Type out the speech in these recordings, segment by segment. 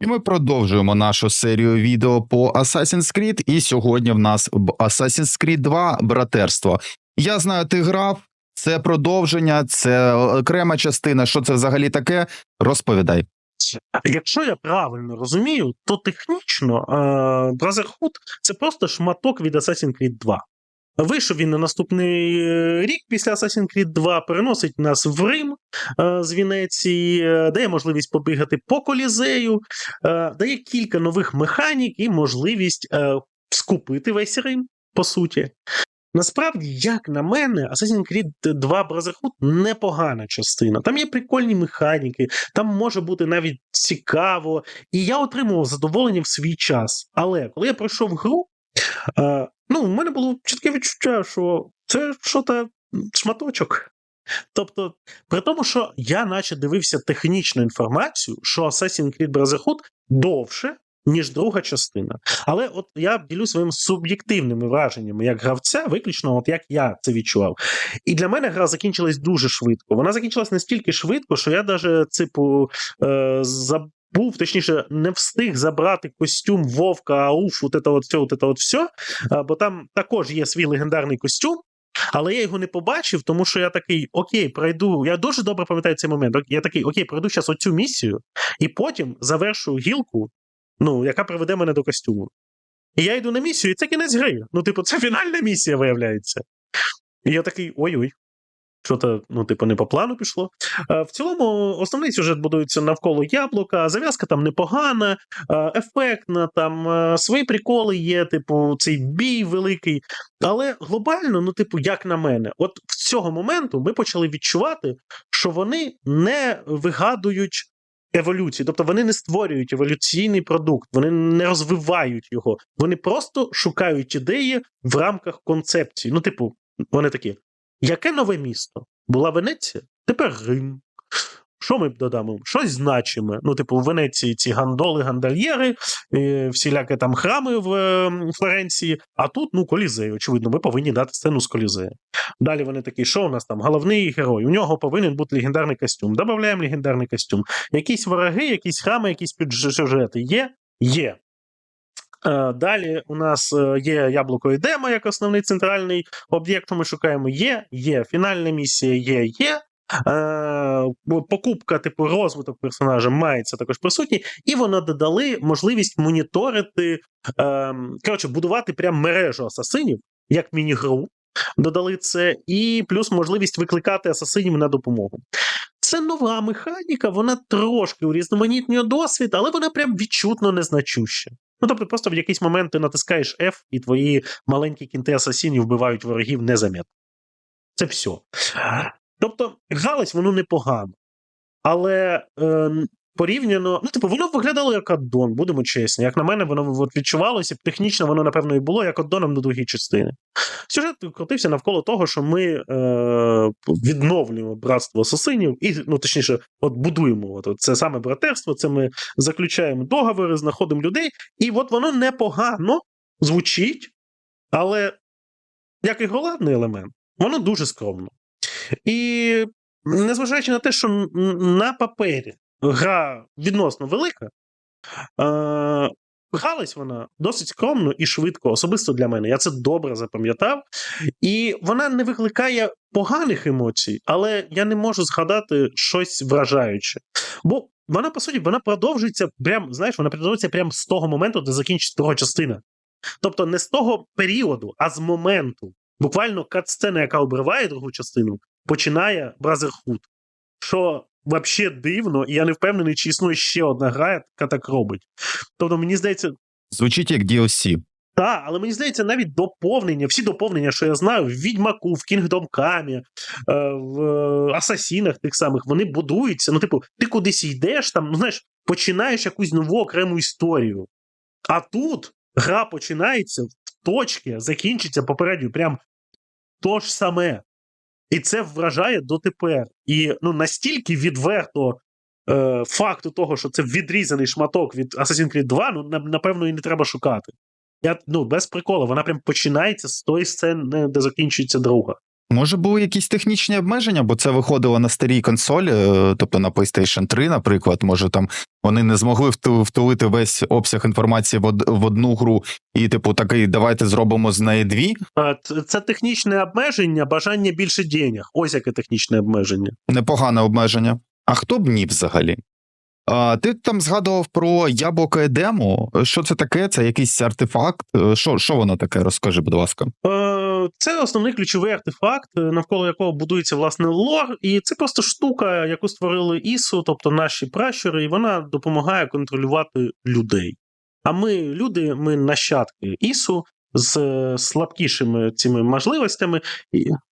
І ми продовжуємо нашу серію відео по Assassin's Creed. І сьогодні в нас б- Assassin's Creed 2 братерство. Я знаю, ти грав. Це продовження, це окрема частина. Що це взагалі таке? Розповідай. Якщо я правильно розумію, то технічно е, Brotherhood – це просто шматок від Assassin's Creed 2. Вийшов він на наступний е, рік після Assassin's Creed 2, переносить нас в Рим е, з Венеції, е, дає можливість побігати по колізею, дає кілька нових механік і можливість скупити весь Рим, по суті. Насправді, як на мене, Assassin's Creed 2 Brotherhood непогана частина. Там є прикольні механіки, там може бути навіть цікаво, і я отримував задоволення в свій час. Але коли я пройшов гру, ну, в мене було чітке відчуття, що це що-то шматочок. Тобто, при тому, що я наче дивився технічну інформацію, що Assassin's Creed Brotherhood довше, ніж друга частина. Але от я ділю своїми суб'єктивними враженнями як гравця, виключно, от як я це відчував. І для мене гра закінчилась дуже швидко. Вона закінчилась настільки швидко, що я навіть, типу, е, забув, точніше, не встиг забрати костюм Вовка, ауф, от це от все, от це от все. Бо там також є свій легендарний костюм. Але я його не побачив, тому що я такий: окей, пройду. Я дуже добре пам'ятаю цей момент. Я такий, окей, пройду зараз оцю місію, і потім завершу гілку, ну, яка приведе мене до костюму. І я йду на місію, і це кінець гри. Ну, типу, це фінальна місія, виявляється. І я такий: ой-ой. Що-то, ну, типу, не по плану пішло. Е, В цілому, основний сюжет будується навколо яблука, зав'язка там непогана, е, ефектна, там е, свої приколи є, типу, цей бій великий. Але глобально, ну, типу, як на мене, от з цього моменту ми почали відчувати, що вони не вигадують еволюції, тобто вони не створюють еволюційний продукт, вони не розвивають його, вони просто шукають ідеї в рамках концепції. Ну, типу, вони такі: яке нове місто? Була Венеція? Тепер Рим. Що ми б додамо? Щось значиме. Ну, типу, в Венеції ці гандоли, гандальєри, е, всілякі там храми в е, Флоренції, а тут, ну, колізей. Очевидно, ми повинні дати сцену з колізею. Далі вони такі, що у нас там? Головний герой. У нього повинен бути легендарний костюм. Добавляємо легендарний костюм. Якісь вороги, якісь храми, якісь підсюжети є? Є. Е, Далі у нас е, є яблуко і демо як основний центральний об'єкт. Ми шукаємо. Є, є. Фінальна місія є, є. Е, покупка, типу, розвиток персонажа мається також присутній, і вони додали можливість моніторити, е, коротше, будувати прям мережу асасинів, як міні-гру. Додали це, і плюс можливість викликати асасинів на допомогу. Це нова механіка, вона трошки урізноманітнює досвід, але вона прям відчутно незначуща. Ну, тобто, просто в якийсь момент ти натискаєш F, і твої маленькі кінти асасінів вбивають ворогів незаметно. Це все. Тобто, галась воно непогано. Але е, порівняно, ну, типу, воно виглядало як аддон, будемо чесні. Як на мене, воно от відчувалося, технічно воно, напевно, і було як аддоном до другої частини. Сюжет крутився навколо того, що ми е, відновлюємо братство асасинів, і, ну, точніше, от будуємо от, це саме братерство, це ми заключаємо договори, знаходимо людей, і от воно непогано звучить, але як ігроладний елемент, воно дуже скромно. І незважаючи на те, що на папері гра відносно велика, е, вона досить скромно і швидко, особисто для мене. Я це добре запам'ятав. І вона не викликає поганих емоцій, але я не можу згадати щось вражаюче. Бо вона, по суті, вона продовжується прям, знаєш, вона продовжується прямо з того моменту, де закінчиться друга частина. Тобто не з того періоду, а з моменту. Буквально кат-сцена, яка обриває другу частину, починає Brotherhood. Що взагалі дивно, і я не впевнений, чи існує ще одна гра, яка так робить. Тобто, мені здається, Звучить як DLC. так, але мені здається, навіть доповнення, всі доповнення, що я знаю, в Відьмаку, в Kingdom Come, е, в е, Асасінах тих самих, вони будуються. Ну, типу, ти кудись йдеш, там, ну знаєш, починаєш якусь нову окрему історію. А тут гра починається в точці, закінчиться попередньо, прям то ж саме. І це вражає дотепер. І ну, настільки відверто е, факту того, що це відрізаний шматок від Assassin's Creed 2, ну, напевно, і не треба шукати. Я, ну, без приколу, вона прям починається з тої сцени, де закінчується друга. Може, були якісь технічні обмеження, бо це виходило на старій консолі, е, тобто на PlayStation 3, наприклад. Може, там вони не змогли втулити весь обсяг інформації в, одну гру, і, типу, такий, давайте зробимо з неї дві. Е, Це технічне обмеження, бажання більше денег. Ось яке технічне обмеження. Непогане обмеження. А хто б ні взагалі? А, ти там згадував про яблуко Едему. Що це таке? Це якийсь артефакт? Е, Що, що воно таке? Розкажи, будь ласка. Це основний ключовий артефакт, е, навколо якого будується власне лор, і це просто штука, яку створили ІСУ, тобто наші пращури, і вона допомагає контролювати людей. А ми, люди, ми нащадки ІСУ з е, слабкішими цими можливостями.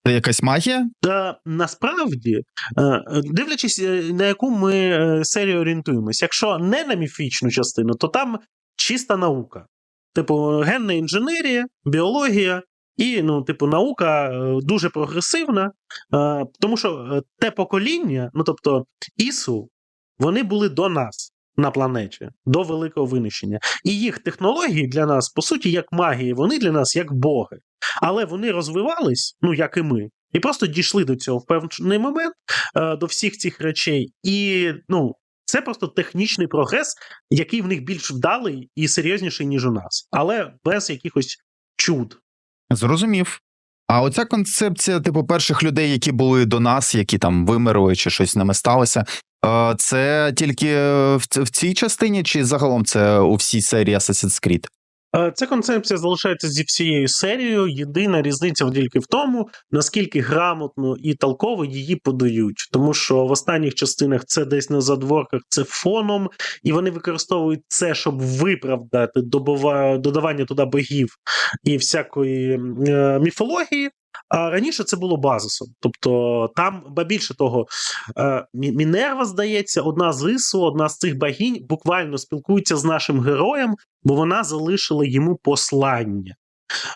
Це якась магія? та насправді, е, дивлячись, на яку ми серію орієнтуємось, якщо не на міфічну частину, то там чиста наука. Типу, генна інженерія, біологія. І, ну, типу, наука е, дуже прогресивна, е, тому що е, те покоління, ну тобто ІСУ, вони були до нас на планеті, до великого винищення. І їх технології для нас, по суті, як магії, вони для нас як боги. Але вони розвивались, ну як і ми, і просто дійшли до цього в певний момент, до всіх цих речей. І ну, це просто технічний прогрес, який в них більш вдалий і серйозніший, ніж у нас, але без якихось чуд. Зрозумів. А оця концепція, типу, перших людей, які були до нас, які там вимерли чи щось з ними сталося. е, Це тільки в цій частині, чи загалом це у всій серії Assassin's Creed? Е, Ця концепція залишається зі всією серією. Єдина різниця тільки в тому, наскільки грамотно і толково її подають. Тому що в останніх частинах це десь на задворках, це фоном, і вони використовують це, щоб виправдати додавання туди богів і всякої е, міфології. А раніше це було базисом. Тобто там, ба більше того, е, Мінерва, здається, одна з ІСУ, одна з цих богинь буквально спілкується з нашим героєм, бо вона залишила йому послання.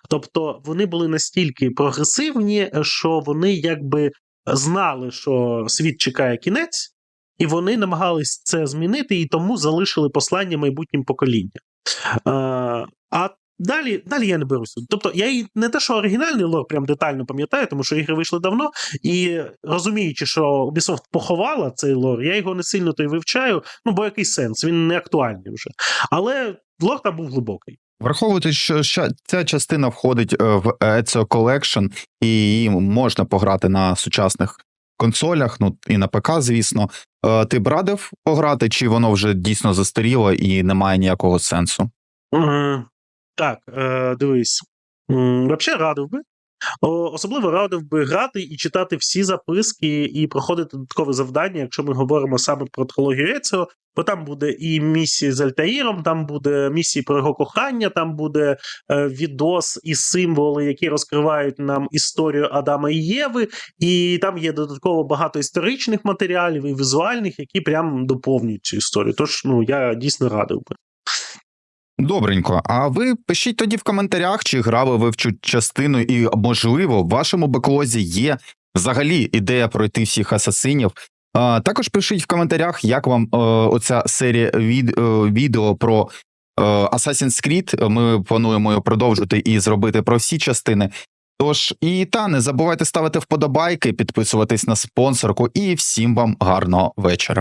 Тобто вони були настільки прогресивні, що вони якби знали, що світ чекає кінець, і вони намагались це змінити, і тому залишили послання майбутнім поколінням. Е, А далі, далі я не беруся. Тобто, я і не те, що оригінальний лор прям детально пам'ятаю, тому що ігри вийшли давно, і розуміючи, що Ubisoft поховала цей лор, я його не сильно то й вивчаю. Ну, бо який сенс, він не актуальний вже. Але лор там був глибокий. Враховуючи, що ця частина входить е, в Ezio Collection, і її можна пограти на сучасних консолях, ну і на ПК, звісно. Е, Ти б радив пограти, чи воно вже дійсно застаріло і не має ніякого сенсу? Так, е, дивись. Вообще радив би. Особливо радив би грати і читати всі записки і проходити додаткове завдання, якщо ми говоримо саме про трилогію Еціо, бо там буде і місії з Альтаїром, там буде місії про його кохання, там буде е, відос і символи, які розкривають нам історію Адама і Єви, і там є додатково багато історичних матеріалів і візуальних, які прям доповнюють цю історію. Тож ну я дійсно радив би. Добренько. А ви пишіть тоді в коментарях, чи грали ви в цю частину, і можливо, в вашому беклозі є взагалі ідея пройти всіх асасинів. А, також пишіть в коментарях, як вам е, оця серія від, е, відео про е, Assassin's Creed. Ми плануємо її продовжити і зробити про всі частини. Тож і та не забувайте ставити вподобайки, підписуватись на спонсорку, і всім вам гарного вечора.